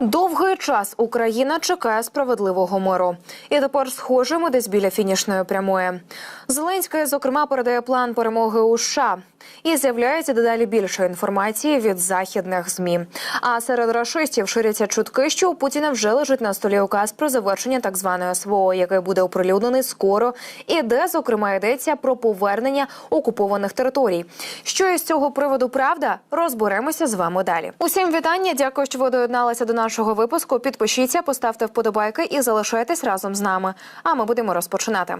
Довгий час Україна чекає справедливого миру, і тепер, схоже, ми десь біля фінішної прямої. Зеленський, зокрема, передає план перемоги у США. І з'являється дедалі більше інформації від західних змі. А серед рашистів ширяться чутки, що у Путіна вже лежить на столі указ про завершення так званої СВО, який буде оприлюднений скоро, і де зокрема йдеться про повернення окупованих територій. Що із цього приводу правда, розберемося з вами далі. Усім вітання. Дякую, що ви доєдналися до нашого випуску. Підпишіться, поставте вподобайки і залишайтесь разом з нами. А ми будемо розпочинати.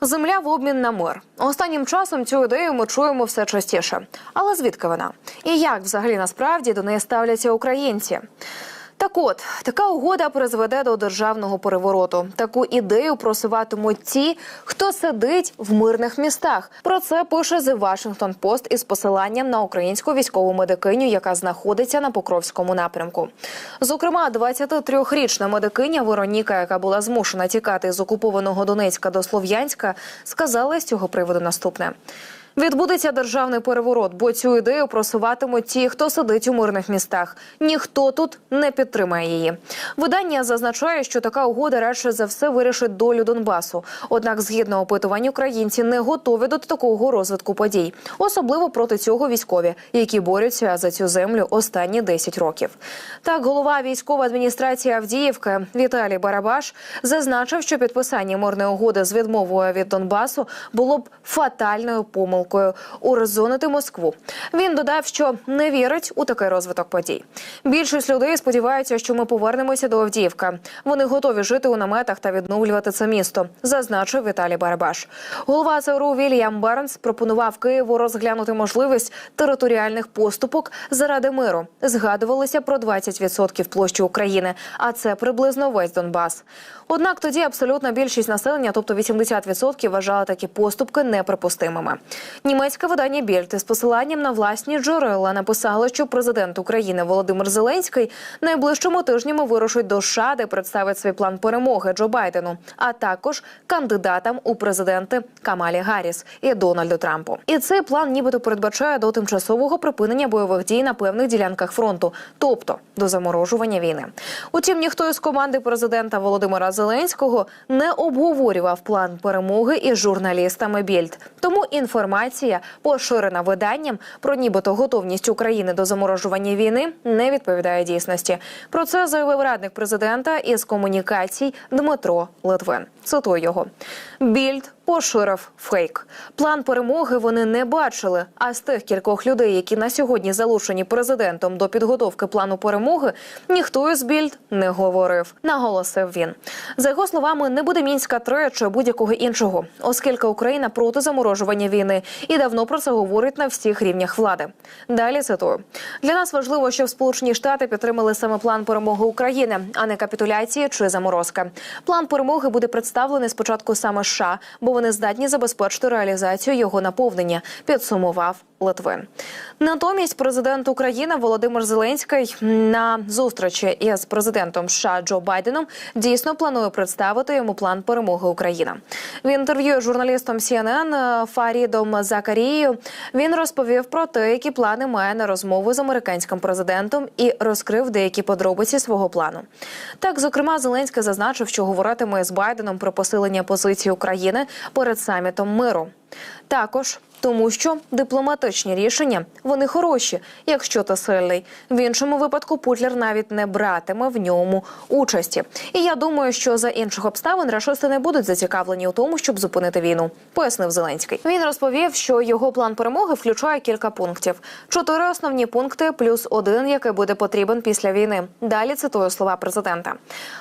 Земля в обмін на мир. Останнім часом цю ідею ми чуємо все частіше. Але звідки вона? І як взагалі насправді до неї ставляться українці? Так от така угода призведе до державного перевороту. Таку ідею просуватимуть ті, хто сидить в мирних містах. Про це пише The Washington Post із посиланням на українську військову медикиню, яка знаходиться на Покровському напрямку. Зокрема, 23-річна медикиня Вероніка, яка була змушена тікати з окупованого Донецька до Слов'янська, сказала з цього приводу наступне. Відбудеться державний переворот, бо цю ідею просуватимуть ті, хто сидить у мирних містах. Ніхто тут не підтримає її. Видання зазначає, що така угода радше за все вирішить долю Донбасу. Однак, згідно опитувань, українці не готові до такого розвитку подій, особливо проти цього військові, які борються за цю землю останні 10 років. Так, голова військової адміністрації Авдіївки Віталій Барабаш зазначив, що підписання мирної угоди з відмовою від Донбасу було б фатальною помилкою помилкою урезонити Москву. Він додав, що не вірить у такий розвиток подій. Більшість людей сподіваються, що ми повернемося до Авдіївка. Вони готові жити у наметах та відновлювати це місто, зазначив Віталій Барабаш. Голова ЦРУ Вільям Барнс пропонував Києву розглянути можливість територіальних поступок заради миру. Згадувалися про 20% площі України, а це приблизно весь Донбас. Однак тоді абсолютна більшість населення, тобто 80%, вважала такі поступки неприпустимими. Німецьке видання Більд із посиланням на власні джерела написало, що президент України Володимир Зеленський найближчими тижнями вирушить до США, де представить свій план перемоги Джо Байдену, а також кандидатам у президенти Камалі Гарріс і Дональду Трампу. І цей план, нібито передбачає до тимчасового припинення бойових дій на певних ділянках фронту, тобто до заморожування війни. Утім, ніхто із команди президента Володимира Зеленського не обговорював план перемоги із журналістами Більд. Тому інформація, поширена виданням про нібито готовність України до заморожування війни, не відповідає дійсності. Про це заявив радник президента із комунікацій Дмитро Литвин. Цитую його більд поширив фейк. План перемоги вони не бачили. А з тих кількох людей, які на сьогодні залучені президентом до підготовки плану перемоги, ніхто із більд не говорив. Наголосив він. За його словами, не буде мінська 3 чи будь-якого іншого, оскільки Україна проти заморожування війни і давно про це говорить на всіх рівнях влади. Далі цитую для нас важливо, щоб Сполучені Штати підтримали саме план перемоги України, а не капітуляції чи заморозка. План перемоги буде представлений спочатку саме США, бо вони здатні забезпечити реалізацію його наповнення. Підсумував Литвин. Натомість президент України Володимир Зеленський на зустрічі із президентом США Джо Байденом дійсно планує представити йому план перемоги України. В інтерв'ю журналістом CNN Фарідом Закарією він розповів про те, які плани має на розмову з американським президентом і розкрив деякі подробиці свого плану. Так, зокрема, Зеленський зазначив, що говоритиме з Байденом про посилення позиції України перед самітом миру. Також тому, що дипломатичні рішення вони хороші, якщо та сильний. В іншому випадку Путлер навіть не братиме в ньому участі. І я думаю, що за інших обставин рашисти не будуть зацікавлені у тому, щоб зупинити війну. Пояснив Зеленський. Він розповів, що його план перемоги включає кілька пунктів: чотири основні пункти, плюс один, який буде потрібен після війни. Далі цитую слова президента: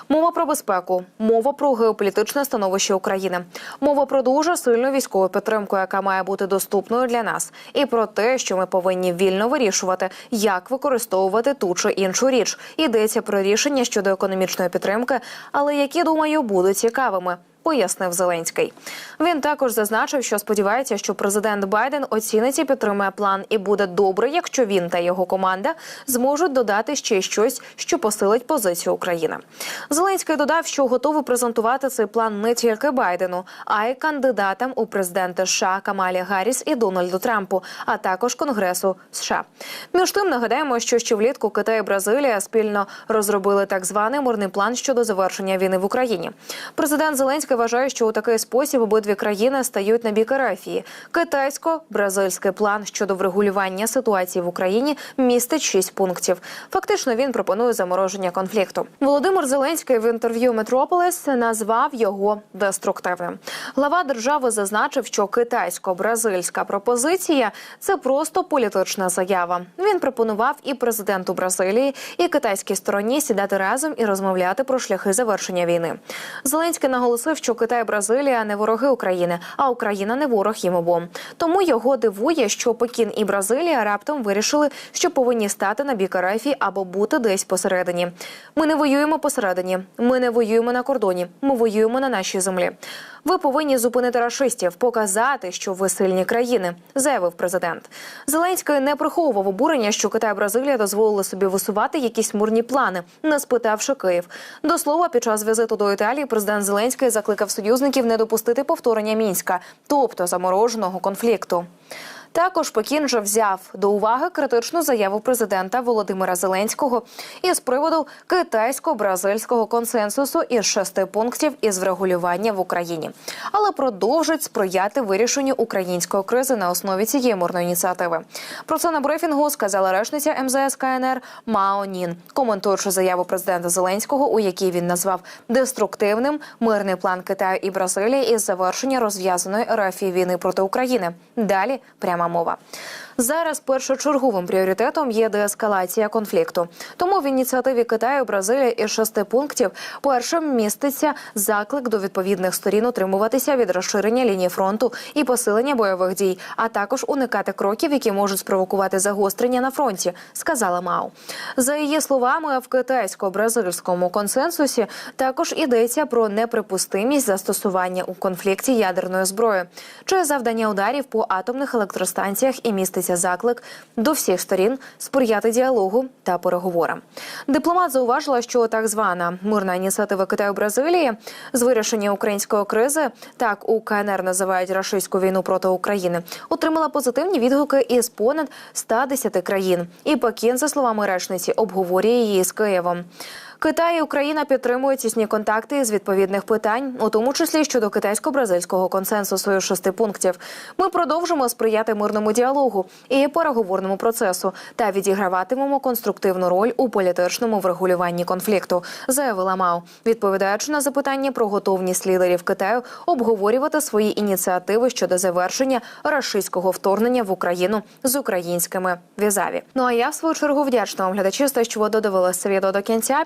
мова про безпеку, мова про геополітичне становище України, мова про дуже сильну військову підтримку, яка має бути доступною для нас, і про те, що ми повинні вільно вирішувати, як використовувати ту чи іншу річ. Йдеться про рішення щодо економічної підтримки, але які думаю будуть цікавими. Пояснив Зеленський. Він також зазначив, що сподівається, що президент Байден оцінить і підтримує план, і буде добре, якщо він та його команда зможуть додати ще щось, що посилить позицію України. Зеленський додав, що готовий презентувати цей план не тільки Байдену, а й кандидатам у президенти США Камалі Гарріс і Дональду Трампу, а також Конгресу США. Між тим нагадаємо, що ще влітку Китай і Бразилія спільно розробили так званий мирний план щодо завершення війни в Україні. Президент Зеленський вважає, що у такий спосіб обидві країни стають на бік Арафії. Китайсько-бразильський план щодо врегулювання ситуації в Україні містить шість пунктів. Фактично він пропонує замороження конфлікту. Володимир Зеленський в інтерв'ю Метрополіс назвав його деструктивним. Глава держави зазначив, що китайсько-бразильська пропозиція це просто політична заява. Він пропонував і президенту Бразилії, і китайській стороні сідати разом і розмовляти про шляхи завершення війни. Зеленський наголосив, що Китай і Бразилія не вороги України, а Україна не ворог їм обом. Тому його дивує, що Пекін і Бразилія раптом вирішили, що повинні стати на бік РФ або бути десь посередині. Ми не воюємо посередині. Ми не воюємо на кордоні. Ми воюємо на нашій землі. Ви повинні зупинити рашистів, показати, що ви сильні країни, заявив президент. Зеленський не приховував обурення, що Китай і Бразилія дозволили собі висувати якісь мурні плани, не спитавши Київ. До слова, під час візиту до Італії президент Зеленський закликав союзників не допустити повторення мінська, тобто замороженого конфлікту. Також Пекін вже взяв до уваги критичну заяву президента Володимира Зеленського із приводу китайсько-бразильського консенсусу із шести пунктів із врегулювання в Україні, але продовжить сприяти вирішенню української кризи на основі цієї мирної ініціативи. Про це на брифінгу сказала речниця МЗС КНР Мао Нін, коментуючи заяву президента Зеленського, у якій він назвав деструктивним мирний план Китаю і Бразилії із завершення розв'язаної РФ війни проти України. Далі пряма мова. Зараз першочерговим пріоритетом є деескалація конфлікту. Тому в ініціативі Китаю і Бразилії із шести пунктів першим міститься заклик до відповідних сторін утримуватися від розширення лінії фронту і посилення бойових дій, а також уникати кроків, які можуть спровокувати загострення на фронті, сказала Мау. За її словами, в китайсько-бразильському консенсусі також йдеться про неприпустимість застосування у конфлікті ядерної зброї чи завдання ударів по атомних електростанціях і міститься заклик до всіх сторін сприяти діалогу та переговорам. Дипломат зауважила, що так звана мирна ініціатива Китаю Бразилії з вирішення української кризи, так у КНР називають рашистську війну проти України, отримала позитивні відгуки із понад 110 країн. І Пекін, за словами речниці, обговорює її з Києвом. Китай і Україна підтримують тісні контакти з відповідних питань, у тому числі щодо китайсько-бразильського консенсусу шести пунктів. Ми продовжимо сприяти мирному діалогу і переговорному процесу та відіграватимемо конструктивну роль у політичному врегулюванні конфлікту, заявила Мау, відповідаючи на запитання про готовність лідерів Китаю обговорювати свої ініціативи щодо завершення рашистського вторгнення в Україну з українськими візаві. Ну а я в свою чергу вдячна вам глядачі, що ви додивилися відео до кінця.